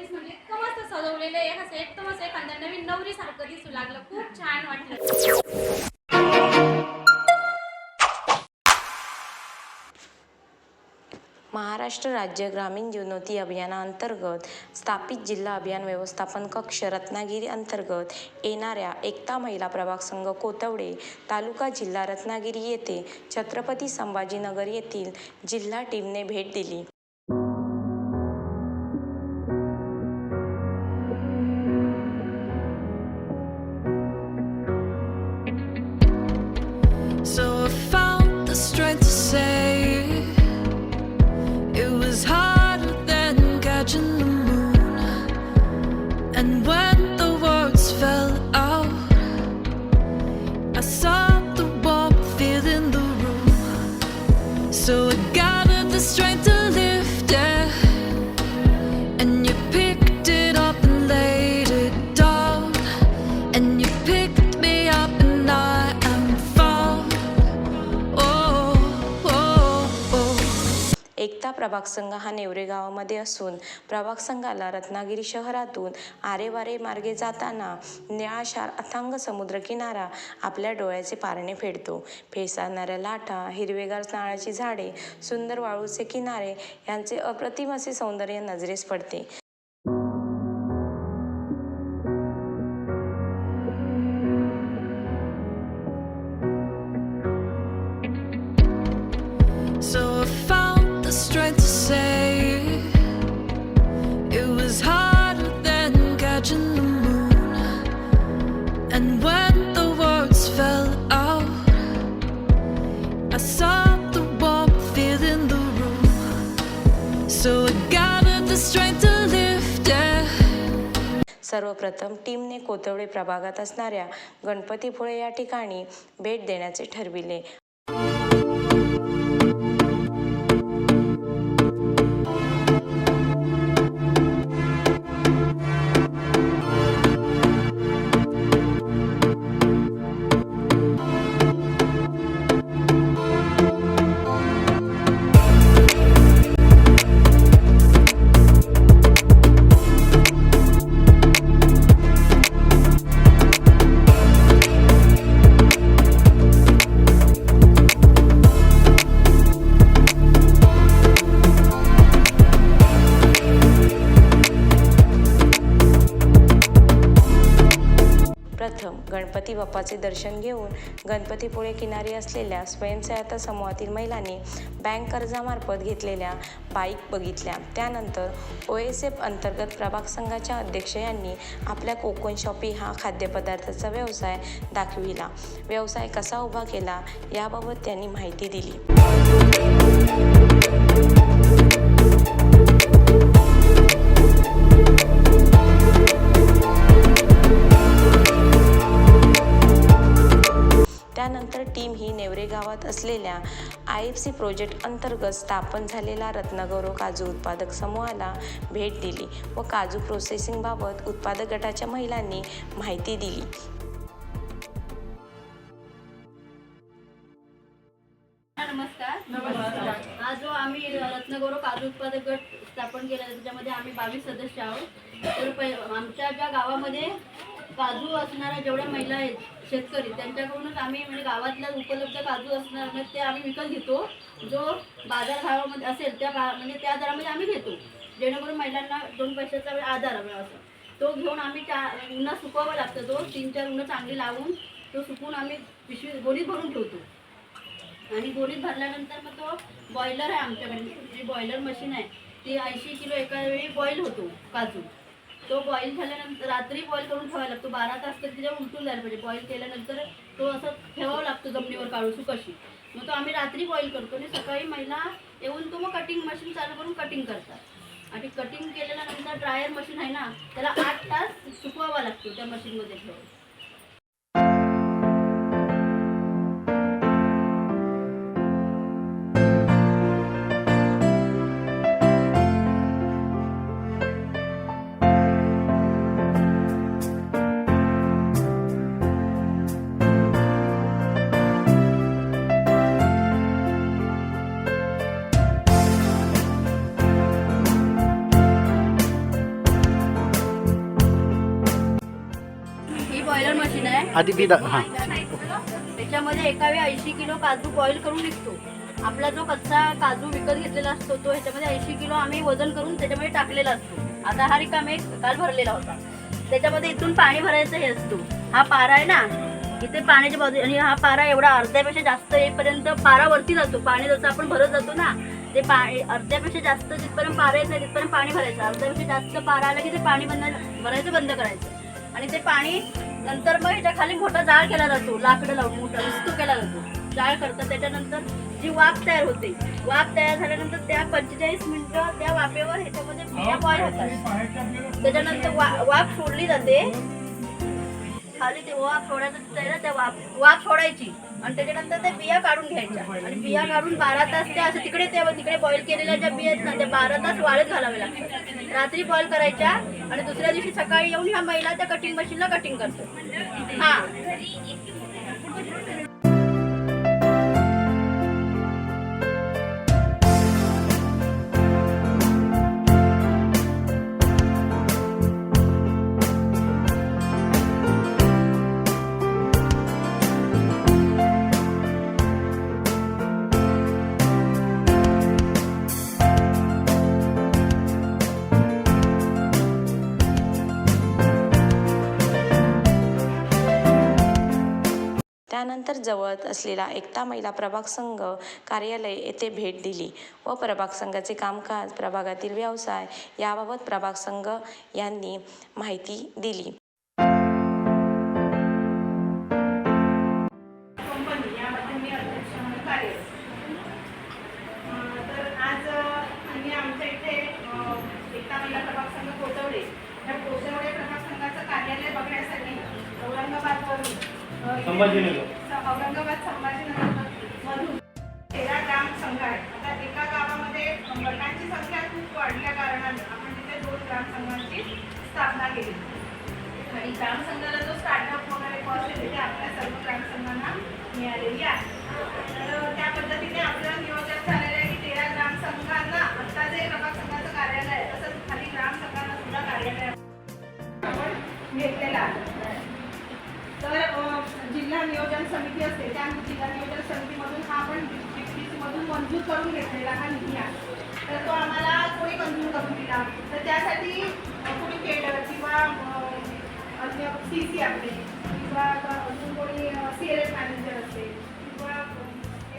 Office म्हणजे इतकं मस्त सजवलेलं आहे असं एकदम असं एखाद्या नवीन नवरी सारखं दिसू लागलं. खूप छान वाटलं. महाराष्ट्र राज्य ग्रामीण जीवनोती अभियानाअंतर्गत स्थापित जिल्हा अभियान व्यवस्थापन कक्ष रत्नागिरी अंतर्गत येणाऱ्या एकता महिला प्रभाग संघ कोतवडे तालुका जिल्हा रत्नागिरी येथे छत्रपती संभाजीनगर येथील जिल्हा टीमने भेट दिली. So I gathered the strength प्रभाग संघ हा नेवरे गावामध्ये असून प्रभाग संघाला रत्नागिरी शहरातून आरेवारे मार्गे जाताना निळाशार अथांग समुद्रकिनारा आपल्या डोळ्याचे पारणे फेडतो. फेसाळणाऱ्या लाटा हिरवेगार नारळाची झाडे सुंदर वाळूचे किनारे यांचे अप्रतिम असे सौंदर्य नजरेस पडते. सर्वप्रथम टीमने कोतवडे प्रभागात असणाऱ्या गणपतीपुळे या ठिकाणी भेट देण्याचे ठरविले. गणपती बाप्पाचे दर्शन घेऊन गणपतीपुळे किनारी असलेल्या स्वयंसहायता समूहातील महिलांनी बँक कर्जामार्फत घेतलेल्या बाईक बघितल्या. त्यानंतर ओ एस एफ अंतर्गत प्रभाग संघाच्या अध्यक्ष यांनी आपल्या कोकण शॉपी हा खाद्यपदार्थाचा व्यवसाय दाखविला. व्यवसाय कसा उभा केला याबाबत त्यांनी माहिती दिली. आय एफ सी प्रोजेक्ट अंतर्गत स्थापन झालेला रत्नगौरव काजू उत्पादक समूहाला भेट दिली व काजू प्रोसेसिंगबाबत उत्पादक गटाच्या महिलांनी माहिती दिली. नमस्कार. आज जो आम्ही रत्नगौरव काजू उत्पादक गट स्थापन केला त्याच्यामध्ये आम्ही बावीस सदस्य आहोत. तर आमच्या ज्या गावामध्ये काजू असणाऱ्या जेवढ्या महिला आहेत शेतकरी. त्यांच्याकडूनच आम्ही म्हणजे गावातल्या उपलब्ध काजू असणार म्हणजे ते आम्ही विकत घेतो. जो बाजार भावामध्ये असेल त्या भा म्हणजे त्या दरामध्ये आम्ही घेतो. जेणेकरून महिलांना दोन पैशाचा आधार हवा असं. तो घेऊन आम्ही त्या उन्हात सुकवावा लागतो. तो तीन चार उन्हं चांगली लावून तो सुकवून आम्ही पिशवी गोणीत भरून ठेवतो. आणि गोणीत भरल्यानंतर मग तो बॉयलर आहे आमच्याकडे. जी बॉयलर मशीन आहे ती ऐंशी किलो एका वेळी बॉईल होतो काजू. तो बॉईल झाल्यानंतर रात्री बॉईल करून ठेवायला लागतो. बारा तास तरी त्याच्यावर उलटून जायला पाहिजे. बॉईल केल्यानंतर तो असं ठेवावा लागतो जमिनीवर काढून सुकशी. मग तो आम्ही रात्री बॉईल करतो आणि सकाळी महिला येऊन तो मग कटिंग मशीन चालू करून कटिंग करतात. आणि कटिंग केल्यानंतर ड्रायर मशीन आहे ना त्याला आठ तास सुकवावा लागतो त्या मशीनमध्ये ठेवून. आधी बी दा हां. त्याच्यामध्ये एका वेळी ऐंशी किलो काजू बॉईल करून निघतो. आपला जो कच्चा काजू विकत घेतलेला असतो तो ह्याच्यामध्ये ऐंशी किलो आम्ही वजन करून त्याच्यामध्ये टाकलेला असतो. आता हा रिकामे काल भरलेला होता. त्याच्यामध्ये इथून पाणी भरायचं हे असतो. हा पारा आहे ना इथे पाण्याच्या बाजू आणि हा पारा एवढा अर्ध्यापेक्षा जास्त येईपर्यंत पारा वरती जातो. पाणी जसं आपण भरत जातो ना ते पाणी अर्ध्यापेक्षा जास्त जिथपर्यंत पारा येत नाही तिथपर्यंत पाणी भरायचं. अर्ध्यापेक्षा जास्त पारा आला की ते पाणी बंद भरायचं बंद करायचं. आणि ते पाणी नंतर मग ह्याच्या खाली मोठा जाळ केला जातो लाकडं लावून मोठा विस्तू केला जातो. जाळ करतात त्याच्यानंतर जी वाफ तयार होते वाफ तयार झाल्यानंतर त्या पंचेचाळीस मिनिटं त्या वाफेवर ह्याच्यामध्ये बिया बॉईल होतात. त्याच्यानंतर वा वाफ सोडली जाते. खाली ते वाफ सोडायचं त्या वाफ वाफ सोडायची. आणि त्याच्यानंतर त्या बिया काढून घ्यायच्या. आणि बिया काढून बारा तास त्या असं तिकडे त्या तिकडे बॉईल केलेल्या ज्या बिया आहेत ना त्या बारा तास वाळत घालाव्या लागतात. रात्री बॉल करायच्या आणि दुसऱ्या दिवशी सकाळी येऊन ह्या महिला त्या कटिंग मशीनला कटिंग करतो. हा. त्यानंतर जवळच असलेला एकता महिला प्रभाग संघ कार्यालय येथे भेट दिली व प्रभाग संघाचे कामकाज प्रभागातील व्यवसाय याबाबत प्रभाग संघ यांनी माहिती दिली. कंपनी संघांची स्थापना केली. आणि ग्रामसंघाला जो स्टार्टअप वगैरे पॉसिबिलिटी आपल्या सर्व ग्रामसंघांना मिळालेली आहे. तर त्या पद्धतीने आपलं नियोजन झालेलं आहे की तेरा ग्रामसंघांना आता जे प्रभाग संघाचं कार्यालय आहे तसंच खाली ग्रामसंघांना सुद्धा कार्यालय आपण घेतलेलं आहे. तर जिल्हा नियोजन समिती असते त्या जिल्हा नियोजन समितीमधून हा आपण मधून मंजूर करून घेतलेला हा निधी आहे. तर तो आम्हाला कोणी मंजूर करून दिला? तर त्यासाठी अ, कोणी केडर किंवा अ, अन्य सी सी आपले. किंवा अजून कोणी सी एल एस मॅनेजर असते किंवा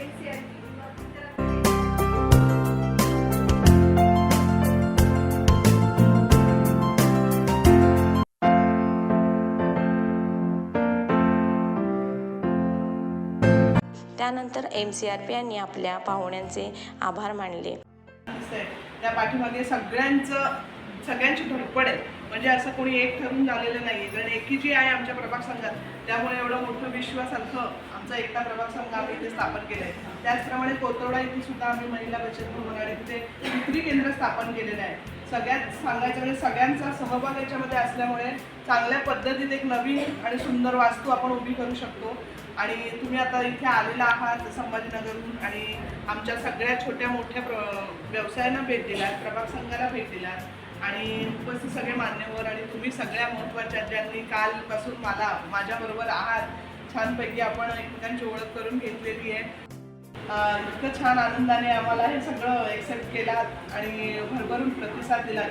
एम सी आर किंवा त्यानंतर एम सी आर पी यांनी आपल्या पाहुण्यांचे आभार मानले. त्या पाठीमागे सगळ्यांचं सगळ्यांची धडपड आहे. म्हणजे असं कोणी एक ठरून झालेलं नाही कारण एकी जी आहे आमच्या प्रभाग संघात त्यामुळे एवढं मोठं विश्वासार्थ आमचा एकता प्रभाग संघ आम्ही इथे स्थापन केलं आहे त्याचप्रमाणे कोतवडा इथे सुद्धा आम्ही महिला बचत भवन आणि तिथे विक्री केंद्र स्थापन केलेलं आहे. सगळ्यात सांगायचं म्हणजे सगळ्यांचा सहभाग याच्यामध्ये असल्यामुळे चांगल्या पद्धतीत एक नवीन आणि सुंदर वास्तू आपण उभी करू शकतो. आणि तुम्ही आता इथे आलेला आहात संभाजीनगरहून आणि आमच्या सगळ्या छोट्या मोठ्या प्र व्यवसायांना भेट दिलात प्रभाग संघाला भेट दिलात. आणि उपस्थित सगळे मान्यवर आणि तुम्ही सगळ्या महत्त्वाच्या ज्यांनी कालपासून मला माझ्याबरोबर आहात छानपैकी आपण एकमेकांची ओळख करून घेतलेली आहे. इतकं छान आनंदाने आम्हाला हे सगळं एक्सेप्ट केलात आणि भरभरून प्रतिसाद दिलात.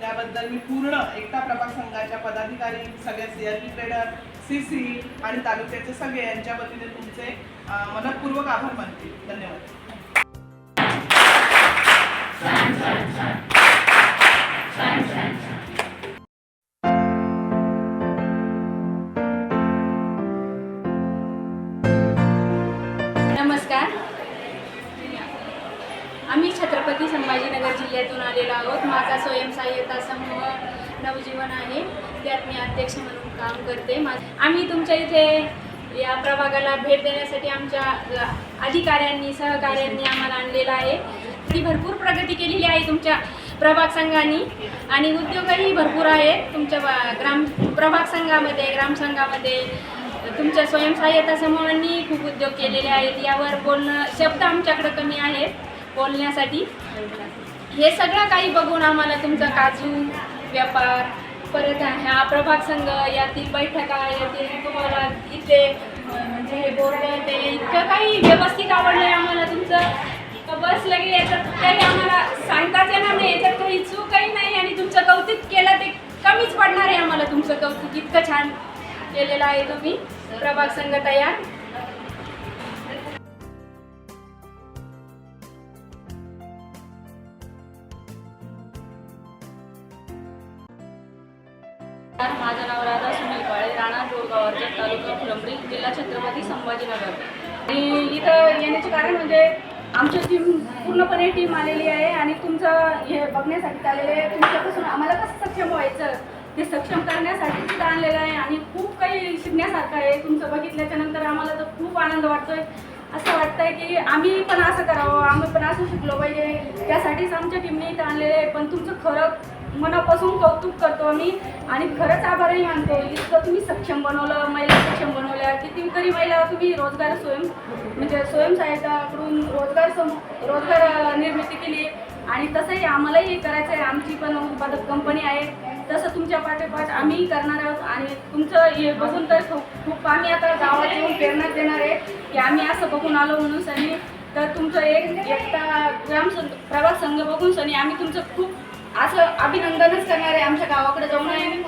त्याबद्दल मी पूर्ण एकता प्रभाग संघाच्या पदाधिकारी सगळ्या C R P trader C C आणि तालुक्याचे सगळे यांच्या वतीने तुमचे मनपूर्वक आभार मानते. धन्यवाद. नमस्कार. आम्ही छत्रपती संभाजीनगर जिल्ह्यातून आलेलो आहोत. माझा स्वयंसहाय्यता समूह नवजीवन आहे. त्यात मी अध्यक्ष म्हणून काम करते. आम्ही तुमच्या इथे या प्रभागाला भेट देण्यासाठी आमच्या अधिकाऱ्यांनी सहकाऱ्यांनी आम्हाला आणलेलं आहे. ती भरपूर प्रगती केलेली आहे तुमच्या प्रभाग संघाने आणि उद्योगही भरपूर आहेत तुमच्या ग्राम प्रभाग संघामध्ये ग्रामसंघामध्ये तुमच्या स्वयंसहाय्यता समूहांनी खूप उद्योग केलेले आहेत. यावर बोलणं शब्द आमच्याकडं कमी आहेत बोलण्यासाठी. हे सगळं काही बघून आम्हाला तुमचा काजू व्यापार परत हा प्रभाग संघ यातील बैठका यातील तुम्हाला इथे म्हणजे हे बोलणं ते इतकं काही व्यवस्थित आवडलं आहे आम्हाला तुमचं. बस लगे याच्यात काही आम्हाला सांगताच येणार नाही. याच्यात काही चूकही नाही आणि तुमचं कौतुक केलं ते कमीच पडणार आहे आम्हाला तुमचं कौतुक. इतकं छान केलेलं आहे तुम्ही. प्रभाग संघ तयार. माझं नाव राधा सुनील काळे राणा जोडगावरचा तालुका फुलंबरी जिल्हा छत्रपती संभाजीनगर. आणि इथं येण्याचे कारण म्हणजे आमची टीम पूर्णपणे टीम आलेली आहे आणि तुमचं हे बघण्यासाठी आलेले आहे. तुमच्यापासून आम्हाला कसं सक्षम व्हायचं ते सक्षम करण्यासाठी सुद्धा आणलेलं आहे आणि खूप काही शिकण्यासारखं आहे. तुमचं बघितल्याच्या नंतर आम्हाला तर खूप आनंद वाटतोय. असं वाटतंय की आम्ही पण असं करावं आम्ही पण असं शिकलो पाहिजे. त्यासाठीच आमच्या टीमने इथं आणलेलं आहे. पण तुमचं खरं मनापासून कौतुक करतो आम्ही आणि खरंच आभारही मानतो. इतकं तुम्ही सक्षम बनवलं महिला सक्षम बनवल्या. कितीतरी महिला तुम्ही रोजगार स्वयं म्हणजे स्वयंसहायताकडून रोजगार सम रोजगार निर्मिती केली आणि तसंही आम्हालाही करायचं आहे आमची पण उत्पादक कंपनी आहे. तसं तुमच्या पाठोपाठ आम्हीही करणार आहोत. आणि तुमचं हे बघून तर खूप खूप आम्ही आता गावात येऊन प्रेरणा देणार आहे की आम्ही असं बघून आलो म्हणून सनी. तर तुमचं एक एकटा ग्राम संघ प्रभाग संघ बघून सनी आम्ही तुमचं खूप असं अभिनंदनच करणार आहे आमच्या गावाकडे जाऊन. आहे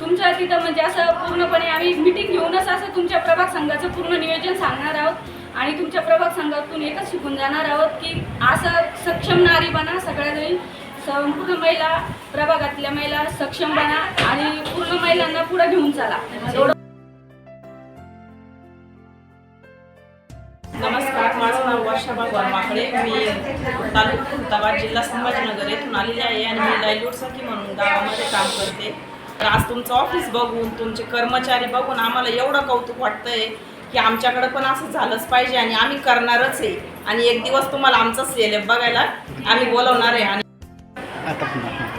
तुमच्या तिथं म्हणजे असं पूर्णपणे आम्ही मिटिंग घेऊनच असं तुमच्या प्रभाग संघाचं पूर्ण नियोजन सांगणार आहोत. आणि तुमच्या प्रभाग संघातून एकच शिकून जाणार आहोत की असं सक्षम नारी बना सगळ्या संपूर्ण महिला प्रभागातल्या महिला सक्षम बना आणि पूर्ण महिलांना पुढे घेऊन चला. नमस्कार माझं नाव वर्षा भगवान माकडे मी तालुका खुलताबाद जिल्हा संभाजीनगर येथून आलेली आहे आणि मी डायल्यूट सखी म्हणून गावामध्ये काम करते. तर आज तुमचं ऑफिस बघून तुमचे कर्मचारी बघून आम्हाला एवढं कौतुक वाटतंय. की आमच्याकडे पण असं झालंच पाहिजे आणि आम्ही करणारच आहे. आणि एक दिवस तुम्हाला आमचा सेलेब बघायला आम्ही बोलवणार आहे आणि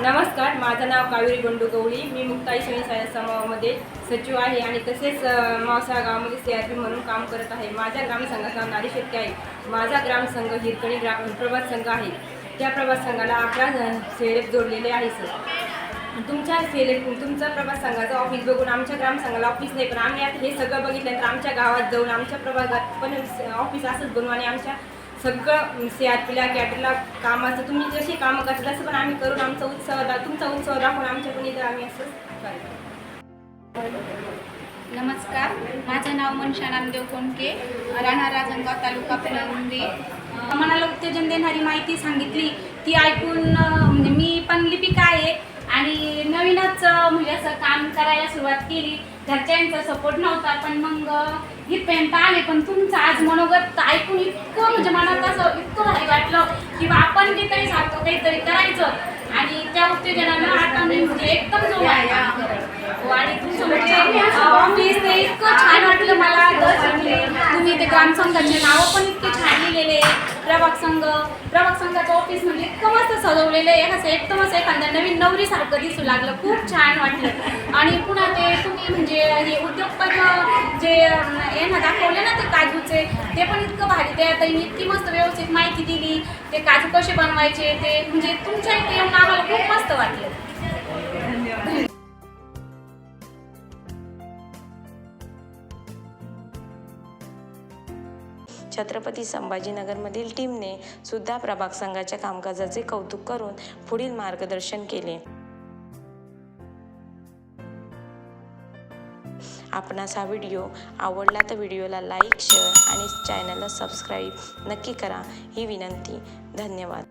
नमस्कार माझं नाव कावेरी बंडू गवळी. मी मुक्ताई स्वयंसहाय्य समूहामध्ये सचिव आहे आणि तसेच मावसा गावामध्ये सी आर पी म्हणून काम करत आहे. माझ्या ग्रामसंघाचं नाव नारी शेट्टी आहे. माझा ग्रामसंघ हिरकणी ग्राम प्रभात संघ आहे. त्या प्रभात संघाला अकरा सेलेब जोडलेले आहे सर. तुमच्या सेलेब तुमचा प्रभाग संघाचा ऑफिस बघून आमच्या ग्रामसंघाला ऑफिस नाही पण आम्ही आता हे सगळं बघितल्यानंतर आमच्या गावात जाऊन आमच्या प्रभागात पण ऑफिस असंच बनवू आणि आमच्या सगळं सी आर पीला कॅटरला कामाचं तुम्ही जशी कामं करता तसं पण आम्ही करून आमचा उत्सव दा तुमचा उत्सव दाखवून आमच्या पण इथं आम्ही असंच नमस्कार माझं नाव मनशा नामदेव कोंडके राहणार राजनगाव तालुका फुलंब्री. मनाला उत्तेजन देणारी माहिती सांगितली ती ऐकून म्हणजे मी पण लिपिका आहे. आणि नवीनच म्हणजे असं काम करायला सुरुवात केली. घरच्यांचा सपोर्ट नव्हता पण मग ही इथपर्यंत आले. पण तुमचं आज मनोगत ऐकून इतकं म्हणजे मनात असं इतकं भारी वाटलं की बा आपण जे काही सांगतो काहीतरी करायचं. आणि त्या उत्तेजनानं आता मी म्हणजे एकदम जो हो, आणि तुमचं ऑफिस ते इतकं छान वाटलं मला. म्हणजे तुम्ही ते ग्रामसंघाचे नावं पण इतके छान लिहिलेले. प्रभाग संघ प्रभाग संघाचं ऑफिस म्हणजे इतकं मस्त सजवलेलं आहे. असं एकदमच एखाद्या नवीन नवरीसारखं दिसू लागलं. खूप छान वाटलं. आणि पुन्हा ते तुम्ही म्हणजे हे उद्योगपद जे हे यांना दाखवले ना ते काजूचे ते पण इतकं भारी. ते आता इतकी मस्त व्यवस्थित माहिती दिली. ते काजू कसे बनवायचे ते म्हणजे तुमच्या इथे येऊन आम्हाला खूप मस्त वाटलं. छत्रपती संभाजीनगरमधील टीमने सुद्धा प्रभाग संघाच्या कामकाजाचे कौतुक करून पुढील मार्गदर्शन केले. आपणास हा व्हिडिओ आवडला तर व्हिडिओला लाईक शेअर आणि चॅनलला सबस्क्राईब नक्की करा. ही विनंती. धन्यवाद.